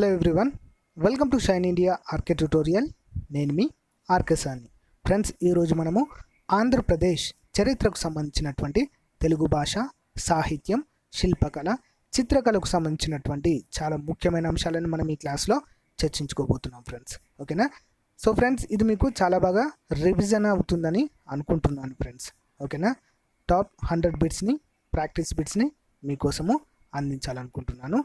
Hello everyone welcome to Shine India RK tutorial నేను మీ RK సాని ఫ్రెండ్స్ ఈరోజు మనము ఆంధ్రప్రదేశ్ చరిత్రకు సంబంధించినటువంటి తెలుగు భాష సాహిత్యం శిల్పకళ చిత్రకళకు సంబంధించినటువంటి చాలా ముఖ్యమైన అంశాలను మనం ఈ క్లాస్లో చర్చించుకోబోతున్నాం ఫ్రెండ్స్ ఓకేనా సో ఫ్రెండ్స్ ఇది మీకు చాలా బాగా రివిజన్ అవుతుందని అనుకుంటున్నాను ఫ్రెండ్స్ ఓకేనా టాప్ హండ్రెడ్ బిట్స్ని ప్రాక్టీస్ బిట్స్ని మీకోసము అందించాలనుకుంటున్నాను.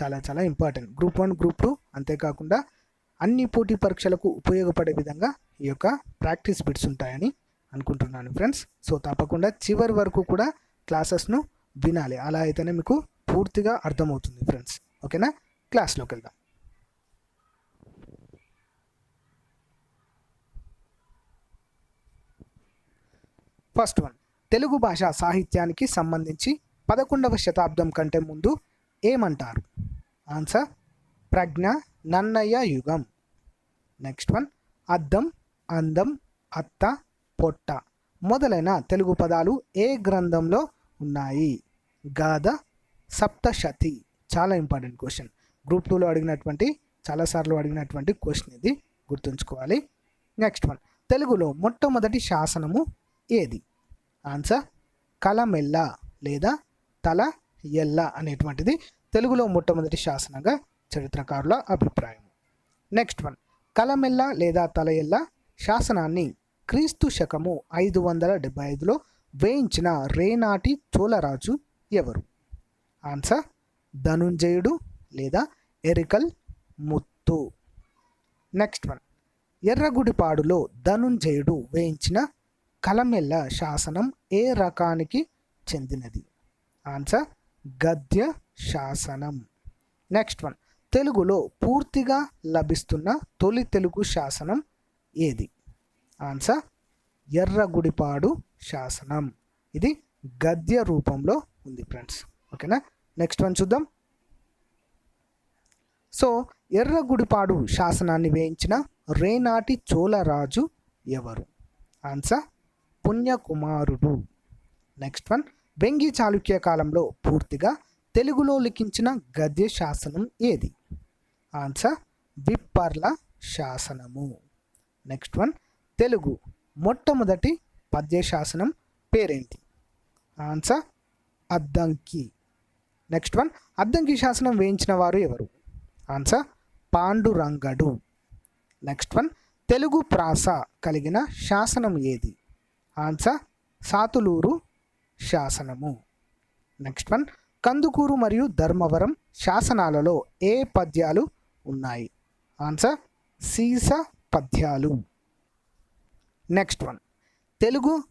చాలా చాలా important group one group two అంతేకాకుండా అన్ని పోటీ పరీక్షలకు ఉపయోగపడే విధంగా ఈ యొక్క ప్రాక్టీస్ బిట్స్ ఉంటాయని అనుకుంటున్నాను ఫ్రెండ్స్ సో తప్పకుండా చివరి వరకు కూడా క్లాసెస్ను వినాలి. అలా అయితేనే మీకు పూర్తిగా అర్థమవుతుంది ఫ్రెండ్స్ ఓకేనా క్లాస్లోకి వెళ్దాం. ఫస్ట్ వన్ తెలుగు భాష సాహిత్యానికి సంబంధించి పదకొండవ శతాబ్దం కంటే ముందు ఏమంటారు? ఆన్సర్ ప్రజ్ఞ నన్నయ్య యుగం. నెక్స్ట్ వన్ అద్దం అందం అత్త పొట్ట మొదలైన తెలుగు పదాలు ఏ గ్రంథంలో ఉన్నాయి? గాథ సప్తశతి. చాలా ఇంపార్టెంట్ క్వశ్చన్. గ్రూప్ టూలో అడిగినటువంటి చాలాసార్లు అడిగినటువంటి క్వశ్చన్ ఇది. గుర్తుంచుకోవాలి. నెక్స్ట్ వన్ తెలుగులో మొట్టమొదటి శాసనము ఏది? ఆన్సర్ కలమెల్ల లేదా తల ఎల్ల అనేటువంటిది తెలుగులో మొట్టమొదటి శాసనంగా చరిత్రకారుల అభిప్రాయం. నెక్స్ట్ వన్ కలమెల్ల లేదా తలయెల్ల శాసనాన్ని క్రీస్తు శకము ఐదు వందల డెబ్బై ఐదులో వేయించిన రేనాటి చోళరాజు ఎవరు? ఆన్సర్ ధనుంజయుడు లేదా ఎరికల్ ముత్తు. నెక్స్ట్ వన్ ఎర్రగుడిపాడులో ధనుంజయుడు వేయించిన కలమెల్ల శాసనం ఏ రకానికి చెందినది? ఆన్సర్ గద్య శాసనం. నెక్స్ట్ వన్ తెలుగులో పూర్తిగా లభిస్తున్న తొలి తెలుగు శాసనం ఏది? ఆన్సర్ ఎర్రగుడిపాడు శాసనం. ఇది గద్య రూపంలో ఉంది ఫ్రెండ్స్ ఓకేనా నెక్స్ట్ వన్ చూద్దాం. సో ఎర్రగుడిపాడు శాసనాన్ని వేయించిన రేనాటి చోళరాజు ఎవరు? Answer Punyakumarudu. Next one Vengi Chalukya కాలంలో పూర్తిగా తెలుగులో లిఖించిన గద్య శాసనం ఏది? ఆన్సర్ విప్పర్ల శాసనము. నెక్స్ట్ వన్ తెలుగు మొట్టమొదటి పద్య శాసనం పేరేంటి? Answer Addanki. Next one Addanki శాసనం వేయించిన వారు ఎవరు? ఆన్సర్ పాండురంగడు. నెక్స్ట్ వన్ తెలుగు ప్రాస కలిగిన శాసనం ఏది? ఆన్సర్ సాతులూరు శాసనము. నెక్స్ట్ వన్ కందుకూరు మరియు ధర్మవరం శాసనాలలో ఏ పద్యాలు ఉన్నాయి? ఆన్సర్ సీస పద్యాలు. నెక్స్ట్ వన్ తెలుగు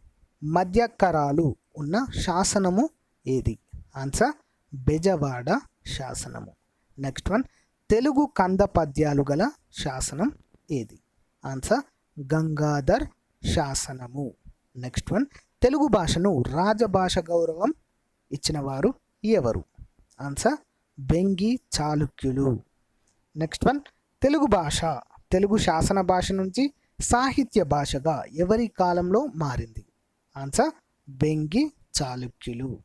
మధ్యకరాలు ఉన్న శాసనము ఏది? ఆన్సర్ బెజవాడ శాసనము. నెక్స్ట్ వన్ తెలుగు కంద పద్యాలు గల శాసనం ఏది? ఆన్సర్ గంగాధర్ శాసనము. నెక్స్ట్ వన్ తెలుగు భాషను రాజభాష గౌరవం ఇచ్చినవారు ఎవరు? ఆన్సర్ బెంగి చాళుక్యులు. నెక్స్ట్ వన్ తెలుగు భాష. తెలుగు శాసన భాష నుంచి సాహిత్య భాషగా ఎవరి కాలంలో మారింది? ఆన్సర్ బెంగి చాళుక్యులు.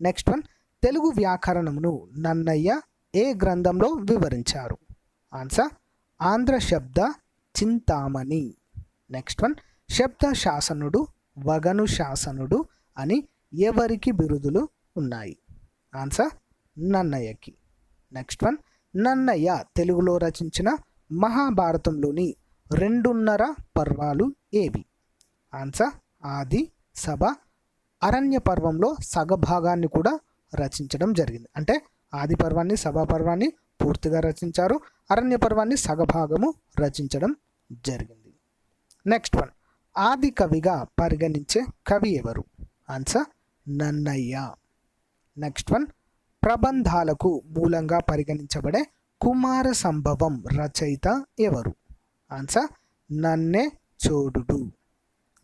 నెక్స్ట్ వన్ తెలుగు వ్యాకరణమును నన్నయ్య ఏ గ్రంథంలో వివరించారు? ఆన్సర్ ఆంధ్ర శబ్ద చింతామణి. నెక్స్ట్ వన్ శబ్ద శాసనుడు వగను శాసనుడు అని ఎవరికి బిరుదులు ఉన్నాయి? ఆన్సర్ నన్నయ్యకి. నెక్స్ట్ వన్ నన్నయ్య తెలుగులో రచించిన మహాభారతంలోని రెండున్నర పర్వాలు ఏవి? ఆన్సర్ ఆది సభ అరణ్య పర్వంలో సగభాగాన్ని కూడా రచించడం జరిగింది. అంటే ఆది పర్వాన్ని సభా పర్వాన్ని పూర్తిగా రచించారు. అరణ్య పర్వాన్ని సగభాగము రచించడం జరిగింది. నెక్స్ట్ వన్ ఆది కవిగా పరిగణించే కవి ఎవరు? ఆన్సర్ నన్నయ్య. నెక్స్ట్ వన్ ప్రబంధాలకు మూలంగా పరిగణించబడే కుమార సంభవం రచయిత ఎవరు? ఆన్సర్ నన్నే చోడుడు.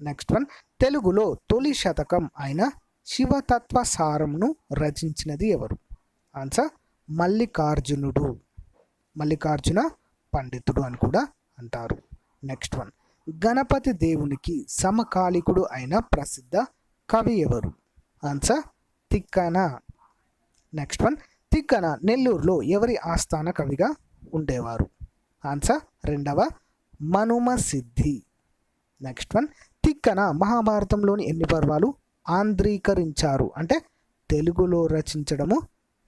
నెక్స్ట్ వన్ తెలుగులో తొలి శతకం అయిన శివతత్వ సారంను రచించినది ఎవరు? ఆన్సర్ మల్లికార్జునుడు. మల్లికార్జున పండితుడు అని కూడా అంటారు. నెక్స్ట్ వన్ గణపతి దేవునికి సమకాలికుడు అయిన ప్రసిద్ధ కవి ఎవరు? Answer Tikkana. Next one Tikkana నెల్లూరులో ఎవరి ఆస్థాన కవిగా ఉండేవారు? ఆన్సర్ రెండవ మనుమ సిద్ధి. నెక్స్ట్ వన్ తిక్కన మహాభారతంలోని ఎన్ని పర్వాలు ఆంధ్రీకరించారు? అంటే తెలుగులో రచించడము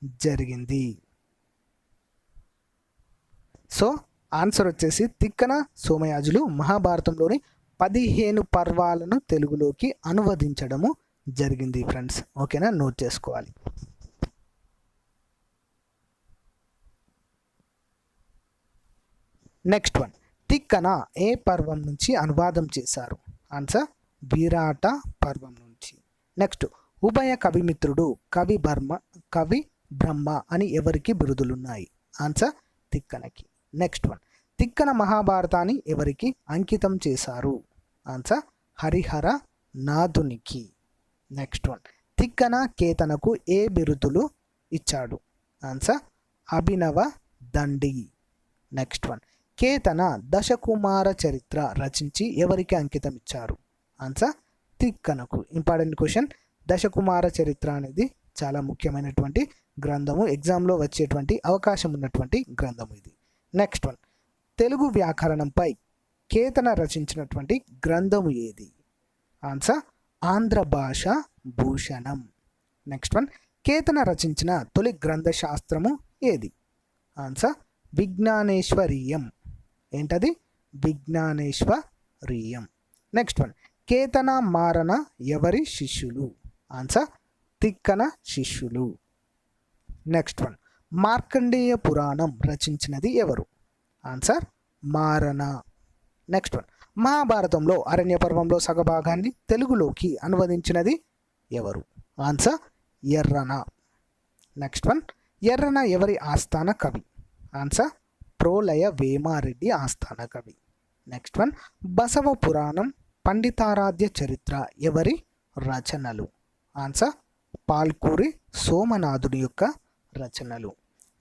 జరిగింది. సో ఆన్సర్ వచ్చేసి తిక్కన సోమయాజులు మహాభారతంలోని పదిహేను పర్వాలను తెలుగులోకి అనువదించడము జరిగింది ఫ్రెండ్స్. ఓకేనా? నోట్ చేసుకోవాలి. Next one. తిక్కన ఏ పర్వం నుంచి అనువాదం చేశారు? ఆన్సర్ విరాట పర్వం నుంచి. నెక్స్ట్ ఉభయ కవిమిత్రుడు కవి బర్మ కవి బ్రహ్మ అని ఎవరికి బిరుదులున్నాయి? ఆన్సర్ తిక్కనకి. నెక్స్ట్ వన్ తిక్కన మహాభారతాన్ని ఎవరికి అంకితం చేశారు? ఆన్సర్ హరిహర నాథునికి. నెక్స్ట్ వన్ తిక్కన కేతనకు ఏ బిరుదులు ఇచ్చాడు? ఆన్సర్ అభినవ దండి. నెక్స్ట్ వన్ కేతన దశకుమార చరిత్ర రచించి ఎవరికి అంకితం ఇచ్చారు? ఆన్సర్ తిక్కనకు. ఇంపార్టెంట్ క్వశ్చన్ దశకుమార చరిత్ర అనేది చాలా ముఖ్యమైనటువంటి గ్రంథము. ఎగ్జామ్లో వచ్చేటువంటి అవకాశం ఉన్నటువంటి గ్రంథము ఇది. నెక్స్ట్ వన్ తెలుగు వ్యాకరణంపై కేతన రచించినటువంటి గ్రంథము ఏది? ఆన్సర్ ఆంధ్ర భాష భూషణం. నెక్స్ట్ వన్ కేతన రచించిన తొలి గ్రంథ శాస్త్రము ఏది? ఆన్సర్ విజ్ఞానేశ్వరీయం. ఏంటది? విజ్ఞానేశ్వరీయం. నెక్స్ట్ వన్ కేతన మారన ఎవరి శిష్యులు? ఆన్సర్ తిక్కన శిష్యులు. నెక్స్ట్ వన్ మార్కండేయ పురాణం రచించినది ఎవరు? ఆన్సర్ మారణ. నెక్స్ట్ వన్ మహాభారతంలో అరణ్య పర్వంలో సగభాగాన్ని తెలుగులోకి అనువదించినది ఎవరు? Answer Errana. Next one Errana ఎవరి ఆస్థాన కవి? ఆన్సర్ ప్రోలయ వేమారెడ్డి ఆస్థాన కవి. నెక్స్ట్ వన్ బసవ పురాణం పండితారాధ్య చరిత్ర ఎవరి రచనలు? ఆన్సర్ పాల్కూరి సోమనాథుడి యొక్క రచనలు.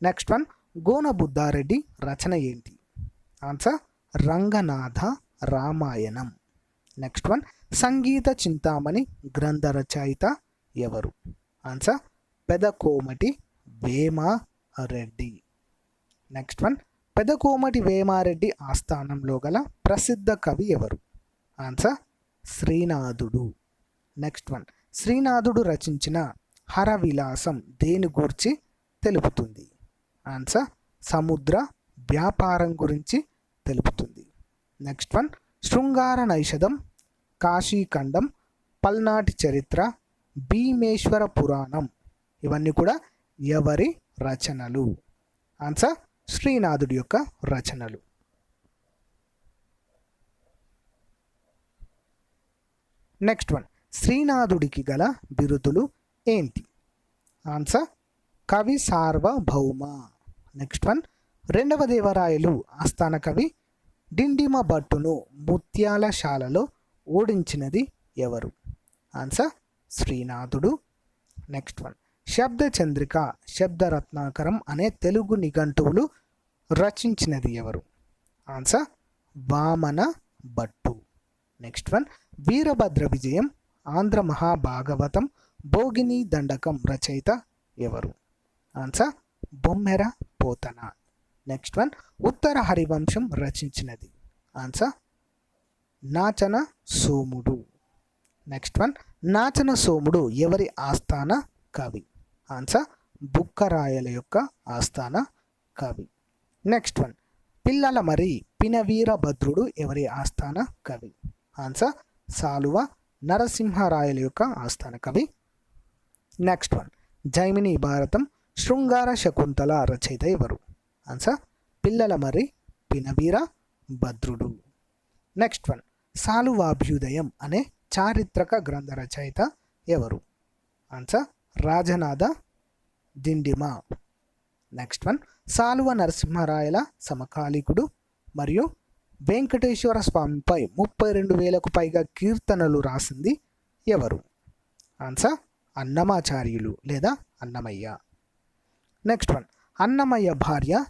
నెక్స్ట్ వన్ గోన బుద్ధారెడ్డి రచన ఏంటి? Answer Ranganatha Ramayanam. Next one Sangita Chintamani గ్రంథ రచయిత ఎవరు? Answer Pedakomati Vemareddy. Next one Pedakomati Vemareddy ఆస్థానంలో గల ప్రసిద్ధ కవి ఎవరు? Answer Srinathudu. Next one Srinathudu రచించిన హరవిలాసం దేని గూర్చి తెలుపుతుంది? ఆన్సర్ సముద్ర వ్యాపారం గురించి తెలుపుతుంది. నెక్స్ట్ వన్ శృంగార నైషధం కాశీఖండం పల్నాటి చరిత్ర భీమేశ్వర పురాణం. ఇవన్నీ కూడా ఎవరి రచనలు? ఆన్సర్ శ్రీనాథుడి యొక్క రచనలు. నెక్స్ట్ వన్ శ్రీనాథుడికి గల బిరుదులు ఏంటి? Answer Kavi Sarvabhouma. Next one. రెండవ దేవరాయలు ఆస్థాన కవి డిండిమ భట్టును ముత్యాల శాలలో ఓడించినది ఎవరు? ఆన్సర్ శ్రీనాథుడు. Next one. శబ్ద చంద్రిక శబ్దరత్నాకరం అనే తెలుగు నిఘంటువులు రచించినది ఎవరు? Answer Vamana Bhattu. Next one. Veerabhadra Vijayam Andhra Mahabhagavatam Bhogini Dandakam రచయిత ఎవరు? Answer Bommera Potana. Next one Uttara Harivamsam రచించినది. Answer Nachana సోముడు. Next one Nachana సోముడు ఎవరి ఆస్థాన కవి? ఆన్సర్ బుక్కరాయల యొక్క ఆస్థాన కవి. నెక్స్ట్ వన్ పిల్లల మరి పినవీరభద్రుడు ఎవరి ఆస్థాన కవి? ఆన్సర్ సాలువ నరసింహరాయల యొక్క ఆస్థాన కవి. నెక్స్ట్ వన్ జైమిని భారతం శృంగార శకుంతల రచయిత ఎవరు? ఆన్సర్ పిల్లల మరి పినవీర భద్రుడు. నెక్స్ట్ వన్ సాలువాభ్యుదయం అనే చారిత్రక గ్రంథ రచయిత ఎవరు? Answer Rajanatha Dindima. Next one Saluva నరసింహరాయల సమకాలీకుడు మరియు వెంకటేశ్వర స్వామిపై ముప్పై రెండు వేలకు పైగా కీర్తనలు రాసింది ఎవరు? ఆన్సర్ అన్నమాచార్యులు లేదా అన్నమయ్య. నెక్స్ట్ వన్ అన్నమయ్య భార్య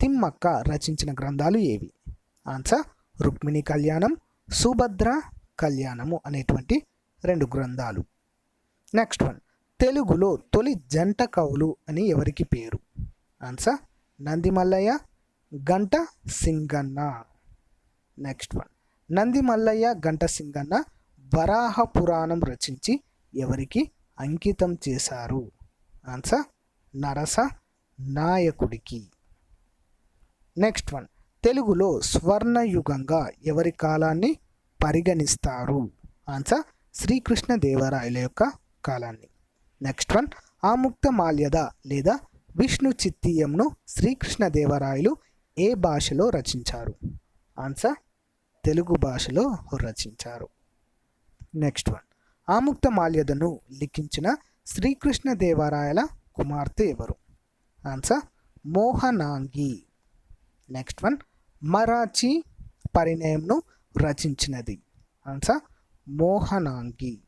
తిమ్మక్క రచించిన గ్రంథాలు ఏవి? ఆన్సర్ రుక్మిణి కళ్యాణం సుభద్ర కళ్యాణము అనేటువంటి రెండు గ్రంథాలు. నెక్స్ట్ వన్ తెలుగులో తొలి జంట కవులు అని ఎవరికి పేరు? ఆన్సర్ నందిమల్లయ్య గంట సింగన్న. నెక్స్ట్ వన్ నందిమల్లయ్య గంట సింగన్న వరాహ పురాణం రచించి ఎవరికి అంకితం చేశారు? ఆన్సర్ నరస నాయకుడికి. Next one. తెలుగులో స్వర్ణయుగంగా ఎవరి కాలాన్ని పరిగణిస్తారు? ఆన్సర్ శ్రీకృష్ణదేవరాయల యొక్క కాలాన్ని. Next one. ఆముక్త మాల్యద లేదా విష్ణు చిత్తీయంను శ్రీకృష్ణదేవరాయలు ఏ భాషలో రచించారు? ఆన్సర్ తెలుగు భాషలో రచించారు. Next one. ఆముక్త మాల్యదను లిఖించిన శ్రీకృష్ణదేవరాయల కుమార్తె ఎవరు? Answer Mohanangi. Next one Marathi పరిణయంను రచించినది. ఆన్సర్ మోహనాంగి.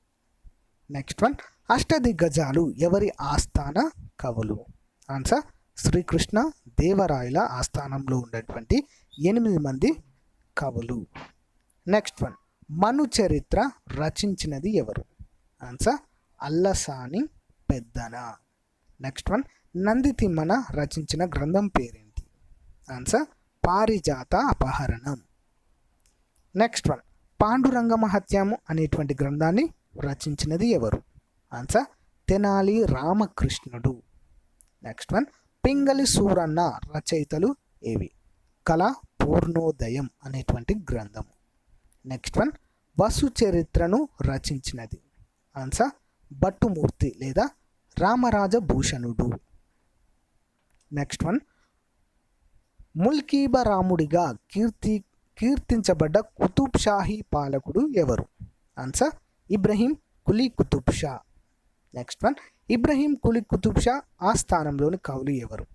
నెక్స్ట్ వన్ అష్టదిగ్గజాలు ఎవరి ఆస్థాన కవులు? ఆన్సర్ శ్రీకృష్ణ దేవరాయల ఆస్థానంలో ఉన్నటువంటి ఎనిమిది మంది కవులు. నెక్స్ట్ వన్ మను చరిత్ర రచించినది ఎవరు? Answer Allasani Peddana. Next one Nandi Timmana రచించిన గ్రంథం పేరేంటి? Answer Parijata Apaharanam. Next one Panduranga Mahatyamu అనేటువంటి గ్రంథాన్ని రచించినది ఎవరు? ఆన్సర్ తెనాలి రామకృష్ణుడు. నెక్స్ట్ వన్ పింగళి సూరన్న రచయితలు ఏవి? కళ పూర్ణోదయం అనేటువంటి గ్రంథము. నెక్స్ట్ వన్ వసు చరిత్రను రచించినది. ఆన్సర్ భట్టుమూర్తి లేదా రామరాజభూషణుడు. నెక్స్ట్ వన్ ముల్కీబ రాముడిగా కీర్తి కీర్తించబడ్డ కుతుబ్ షాహీ పాలకుడు ఎవరు? Answer Ibrahim Quli Qutb Shah next one Ibrahim Quli Qutb Shah ఆ స్థానంలోని కవులు ఎవరు?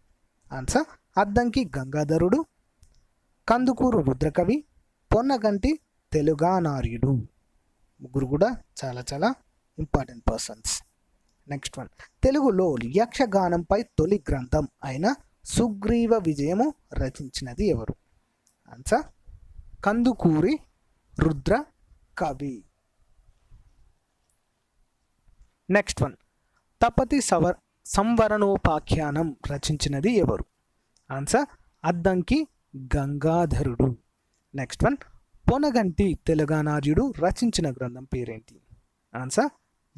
ఆన్సర్ అద్దంకి గంగాధరుడు కందుకూరు రుద్రకవి పొన్నగంటి తెలుగానార్యుడు. ముగ్గురు కూడా చాలా చాలా ఇంపార్టెంట్ పర్సన్స్ నెక్స్ట్ వన్ తెలుగులో యక్షగానంపై తొలి గ్రంథం అయిన సుగ్రీవ విజయము రచించినది ఎవరు? Answer Kandukuri Rudra Kavi. Next one Tapati సవర్ Samvaranopakhyanam రచించినది ఎవరు? Answer Addanki గంగాధరుడు. Next one Ponnaganti తెలంగాణార్యుడు రచించిన గ్రంథం పేరేంటి? ఆన్సర్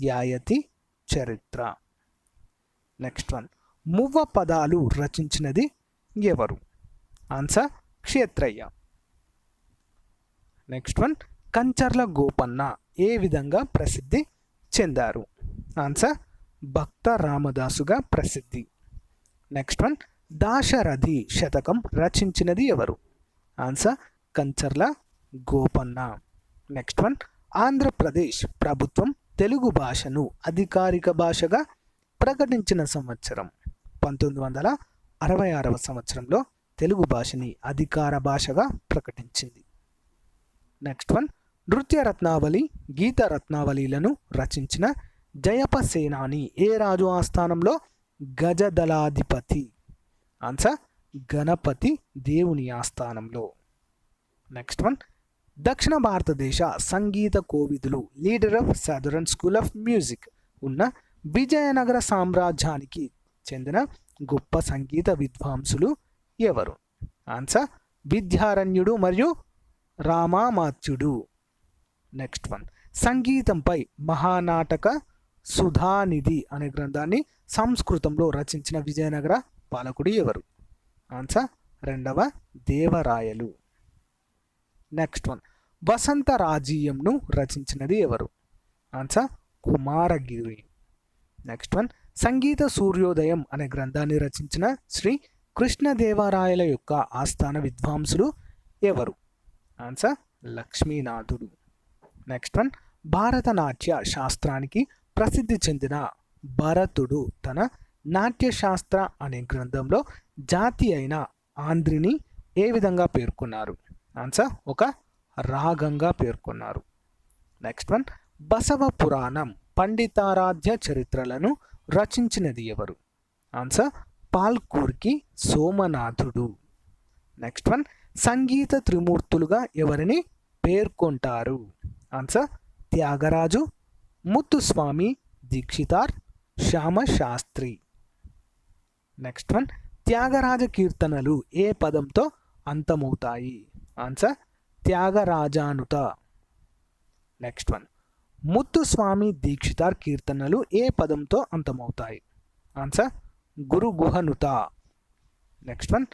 యాయతి చరిత్ర. నెక్స్ట్ వన్ మువ్వ పదాలు రచించినది ఎవరు? Answer Kshetrayya. Next one Kancharla Gopanna ఏ విధంగా ప్రసిద్ధి చెందారు? ఆన్సర్ భక్త రామదాసుగా ప్రసిద్ధి. నెక్స్ట్ వన్ దాశరథి శతకం రచించినది ఎవరు? Answer Kancharla Gopanna. Next one Andhra Pradesh ప్రభుత్వం తెలుగు భాషను అధికారిక భాషగా ప్రకటించిన సంవత్సరం. పంతొమ్మిది వందల అరవై ఆరవ సంవత్సరంలో తెలుగు భాషని అధికార భాషగా ప్రకటించింది. నెక్స్ట్ వన్ నృత్య రత్నావళి గీత రత్నావళిలను రచించిన జయప సేనాని ఏ రాజు ఆస్థానంలో? గజదళాధిపతి ఆన్సర్ గణపతి దేవుని ఆస్థానంలో. నెక్స్ట్ వన్ దక్షిణ భారతదేశ సంగీత కోవిదులు leader of southern school of music ఉన్న విజయనగర సామ్రాజ్యానికి చెందిన గొప్ప సంగీత విద్వాంసులు ఎవరు? ఆన్సర్ విద్యారణ్యుడు మరియు రామామాత్యుడు. నెక్స్ట్ వన్ సంగీతంపై మహానాటక సుధానిధి అనే గ్రంథాన్ని సంస్కృతంలో రచించిన విజయనగర పాలకుడు ఎవరు? ఆన్సర్ రెండవ దేవరాయలు. నెక్స్ట్ వన్ వసంత రాజీయంను రచించినది ఎవరు? Answer Kumaragiri. Next one Sangita Suryodayam అనే గ్రంథాన్ని రచించిన శ్రీ కృష్ణదేవరాయల యొక్క ఆస్థాన విద్వాంసులు ఎవరు? ఆన్సర్ లక్ష్మీనాథుడు. నెక్స్ట్ వన్ భారతనాట్య శాస్త్రానికి ప్రసిద్ధి చెందిన భరతుడు తన నాట్యశాస్త్ర అనే గ్రంథంలో జాతి అయిన ఆంధ్రిని ఏ విధంగా పేర్కొన్నారు? ఆన్సర్ ఒక రాగంగా పేర్కొన్నారు. నెక్స్ట్ వన్ బసవ పురాణం పండితారాధ్య చరిత్రలను రచించినది ఎవరు? ఆన్సర్ పాల్కూర్కి సోమనాథుడు. నెక్స్ట్ వన్ సంగీత త్రిమూర్తులుగా ఎవరిని పేర్కొంటారు? Answer Tyagaraju Muthuswami Dikshitar Shyama Shastri. Next one Tyagaraja కీర్తనలు ఏ పదంతో అంతమవుతాయి? Answer Tyagarajanuta. Next one Muthuswami Dikshitar కీర్తనలు ఏ పదంతో అంతమవుతాయి? Answer Guru Guhanuta. Next one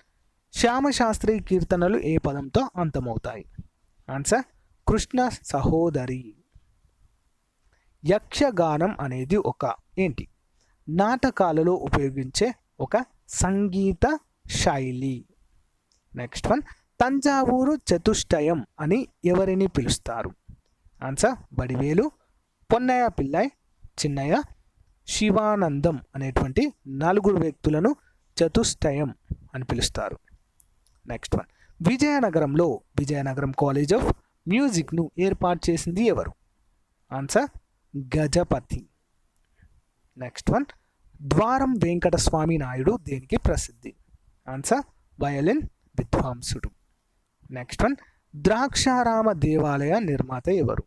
Shyama Shastri కీర్తనలు ఏ పదంతో అంతమవుతాయి? ఆన్సర్ కృష్ణ సహోదరి. యక్షగానం అనేది ఒక ఏంటి? నాటకాలలో ఉపయోగించే ఒక సంగీత శైలి. నెక్స్ట్ వన్ తంజావూరు చతుష్టయం అని ఎవరిని పిలుస్తారు? ఆన్సర్ బడివేలు పొన్నయ్య పిల్లయ్ చిన్నయ్య శివానందం అనేటువంటి నలుగురు వ్యక్తులను చతుష్టయం అని పిలుస్తారు. నెక్స్ట్ వన్ విజయనగరంలో విజయనగరం కాలేజ్ ఆఫ్ మ్యూజిక్ను ఏర్పాటు చేసింది ఎవరు? ఆన్సర్ గజపతి. నెక్స్ట్ వన్ ద్వారం వెంకటస్వామి నాయుడు దేనికి ప్రసిద్ధి? ఆన్సర్ వయలిన్ విద్వాంసుడు. నెక్స్ట్ వన్ ద్రాక్షారామ దేవాలయ నిర్మాత ఎవరు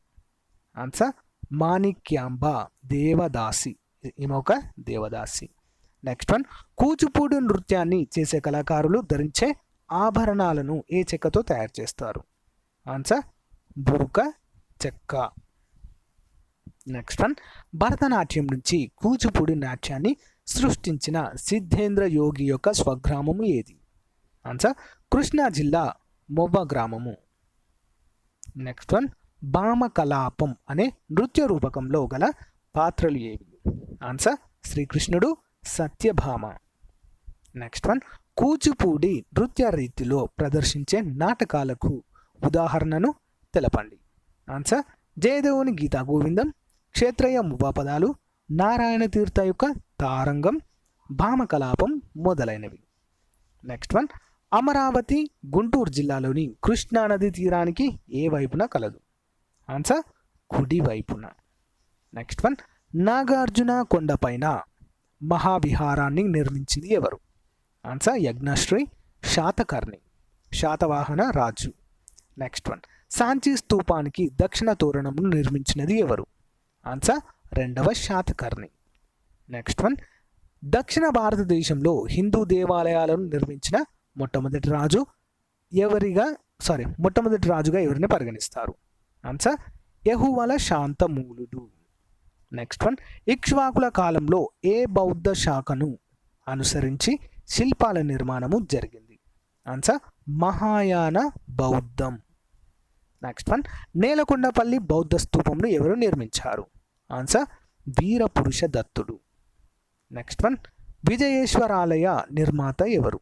ఆన్సర్ మాణిక్యాంబ దేవదాసి ఈమె ఒక దేవదాసి నెక్స్ట్ వన్ కూచిపూడి నృత్యాన్ని చేసే కళాకారులు ధరించే ఆభరణాలను ఏ చెక్కతో తయారు చేస్తారు? ఆన్సర్ బురుక చెక్క. నెక్స్ట్ వన్ భరతనాట్యం నుంచి కూచిపూడి నాట్యాన్ని సృష్టించిన సిద్ధేంద్ర యోగి యొక్క స్వగ్రామము ఏది? ఆన్సర్ కృష్ణా జిల్లా మొవ్వ గ్రామము. నెక్స్ట్ వన్ భామకలాపం అనే నృత్య రూపకంలో గల పాత్రలు ఏవి? ఆన్సర్ శ్రీకృష్ణుడు సత్యభామ. నెక్స్ట్ వన్ కూచిపూడి నృత్య రీతిలో ప్రదర్శించే నాటకాలకు ఉదాహరణను తెలపండి. ఆన్సర్ జయదేవుని గీతా గోవిందం క్షేత్రయ్య మువ్వాపదాలు నారాయణ తీర్థ యొక్క తారంగం భామకలాపం మొదలైనవి. నెక్స్ట్ వన్ అమరావతి గుంటూరు జిల్లాలోని కృష్ణానది తీరానికి ఏ వైపున కలదు? ఆన్సర్ కుడి వైపున. నెక్స్ట్ వన్ నాగార్జున కొండపైన మహావిహారాన్ని నిర్మించింది ఎవరు? ఆన్సర్ యజ్ఞశ్రీ శాతకర్ణి శాతవాహన రాజు. నెక్స్ట్ వన్ సాంచి స్తూపానికి దక్షిణ తోరణమును నిర్మించినది ఎవరు? ఆన్సర్ రెండవ శాతకర్ణి. నెక్స్ట్ వన్ దక్షిణ భారతదేశంలో హిందూ దేవాలయాలను నిర్మించిన మొట్టమొదటి రాజు ఎవరిగా సారీ మొట్టమొదటి రాజుగా ఎవరిని పరిగణిస్తారు? Answer Yahuvala Santamuludu. Next one ఇక్ష్వాకుల కాలంలో ఏ బౌద్ధ శాఖను అనుసరించి శిల్పాల నిర్మాణము జరిగింది? ఆన్సర్ మహాయాన బౌద్ధం. నెక్స్ట్ వన్ నేలకొండపల్లి బౌద్ధ స్థూపంను ఎవరు నిర్మించారు? ఆన్సర్ వీరపురుష దత్తుడు. నెక్స్ట్ వన్ విజయేశ్వరాలయ నిర్మాత ఎవరు?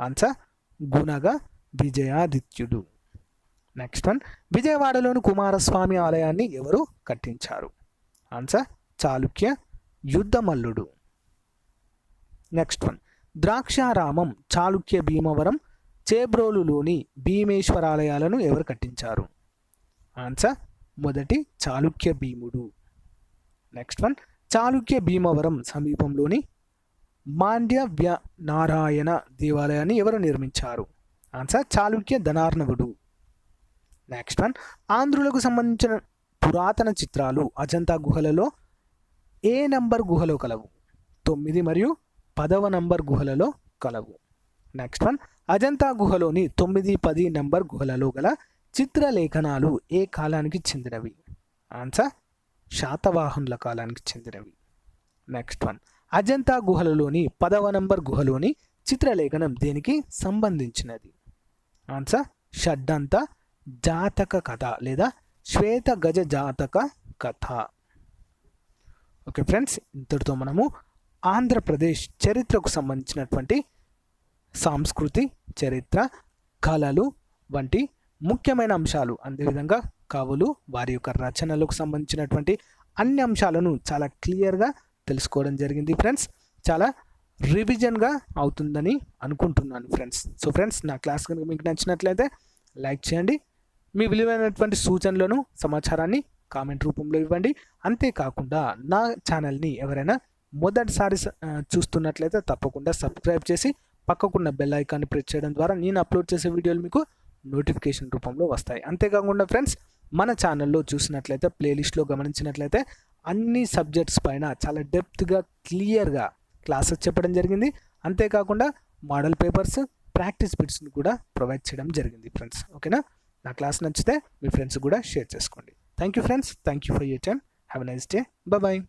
Answer Gunaga Vijayadityudu. Next one విజయవాడలోని కుమారస్వామి ఆలయాన్ని ఎవరు కట్టించారు? Answer Chalukya Yuddhamalludu. Next one Draksharamam Chalukya Bhimavaram చేబ్రోలులోని భీమేశ్వరాలయాలను ఎవరు కట్టించారు? ఆన్సర్ మొదటి చాళుక్య భీముడు. నెక్స్ట్ వన్ చాళుక్య భీమవరం సమీపంలోని మాండ్యవ్య నారాయణ దేవాలయాన్ని ఎవరు నిర్మించారు? Answer Chalukya Dhanarnavudu. Next one ఆంధ్రులకు సంబంధించిన పురాతన చిత్రాలు అజంతా గుహలలో ఏ నంబర్ గుహలో కలవు? తొమ్మిది మరియు పదవ నంబర్ గుహలలో కలవు. నెక్స్ట్ వన్ అజంతా గుహలోని తొమ్మిది పది నంబర్ గుహలలో గల చిత్రలేఖనాలు ఏ కాలానికి చెందినవి? ఆన్సర్ శాతవాహనుల కాలానికి చెందినవి. నెక్స్ట్ వన్ అజంతా గుహలలోని పదవ నంబర్ గుహలోని చిత్రలేఖనం దేనికి సంబంధించినది? ఆన్సర్ షడ్డంత జాతక కథ లేదా శ్వేత గజ జాతక కథ. ఓకే ఫ్రెండ్స్ ఇంతటితో మనము ఆంధ్రప్రదేశ్ చరిత్రకు సంబంధించినటువంటి సాంస్కృతి చరిత్ర కళలు వంటి ముఖ్యమైన అంశాలు అదేవిధంగా కవులు వారి యొక్క రచనలకు సంబంధించినటువంటి అన్ని అంశాలను చాలా క్లియర్గా తెలుసుకోవడం జరిగింది ఫ్రెండ్స్. చాలా రివిజన్గా అవుతుందని అనుకుంటున్నాను ఫ్రెండ్స్. సో ఫ్రెండ్స్ నా క్లాస్ కనుక మీకు నచ్చినట్లయితే లైక్ చేయండి. మీ విలువైనటువంటి సూచనలను సమాచారాన్ని కామెంట్ రూపంలో ఇవ్వండి. అంతేకాకుండా నా ఛానల్ని ఎవరైనా మొదటిసారి చూస్తున్నట్లయితే తప్పకుండా సబ్స్క్రైబ్ చేసి పక్కకున్న బెల్ ఐకాన్ని ప్రెస్ చేయడం ద్వారా నేను అప్లోడ్ చేసే వీడియోలు మీకు నోటిఫికేషన్ రూపంలో వస్తాయి. అంతేకాకుండా ఫ్రెండ్స్ మన ఛానల్లో చూసినట్లయితే ప్లేలిస్ట్లో గమనించినట్లయితే అన్ని సబ్జెక్ట్స్ పైన చాలా డెప్త్గా క్లియర్గా క్లాసెస్ చెప్పడం జరిగింది. అంతేకాకుండా మోడల్ పేపర్స్ ప్రాక్టీస్ బిట్స్ని కూడా ప్రొవైడ్ చేయడం జరిగింది ఫ్రెండ్స్. ఓకేనా? నా క్లాస్ నచ్చితే మీ ఫ్రెండ్స్ కూడా షేర్ చేసుకోండి. Thank you friends. Thank you for your time have nice day. Bye.